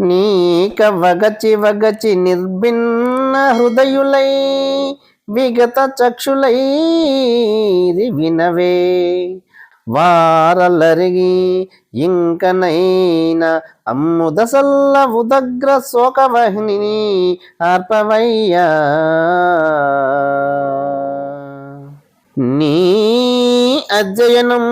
నీక వగచి వగచి నిర్భిన్న హృదయులై విగత చక్షులై ఇది వినవే వారలరిగి ఇంకనైనా అమ్ముదసల్ల ఉదగ్ర శోకవహిని అర్పవయ్యా. నీ అధ్యయనం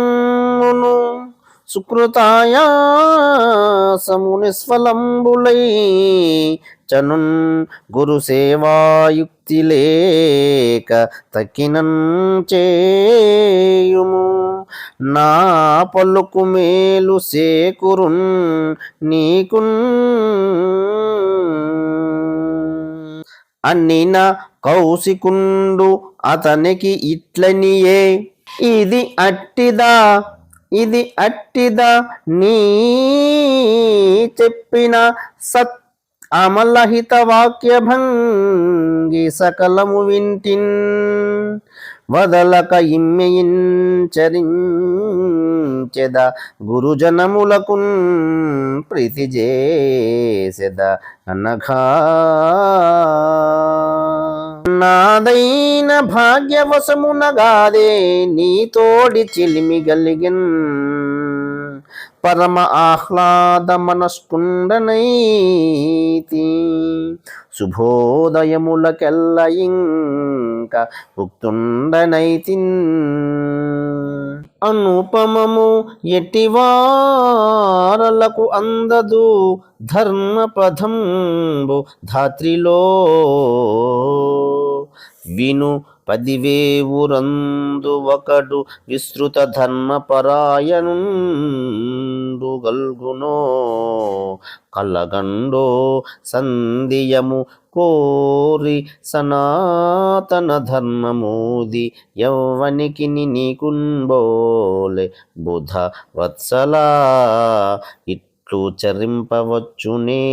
సుకృతాయాసము నిస్ఫలంబులై చనున్ గురు సేవాయుక్తి లేక తక్కినన్ చేయుము. నా పలుకు మేలు సేకురున్ నీకున్. అన్నిన కౌశికుండు అతనికి ఇట్లనియే. ఇది అట్టిదా? ఇది అట్టిదా నీ చెప్పిన సత్ అమలహిత వాక్య భంగి సకలము వింటిన్. వదలక ఇమ్మెయించరించెద గురుజనములకున్ ప్రీతి చేసెద అనఘా నాదైన భాగ్యవశమునగాదే నీతోడి చిలిమి గలిగిన్ పరమ ఆహ్లాద మనస్కుండనైతి. శుభోదయములకెల్ల ఇంక ఉక్తుండనైతి అనుపమము ఎటివారలకు అందదు ధర్మపథంబు ధాత్రిలో విను పదివేవురందు ఒకడు విస్తృత ధర్మపరాయణుండు గల్గునో. కలగండో సంధియము కోరి సనాతన ధర్మమోది యవ్వనికి నీకుంబోలే. బుధ వత్సలా ఇట్లు చరింపవచ్చునే.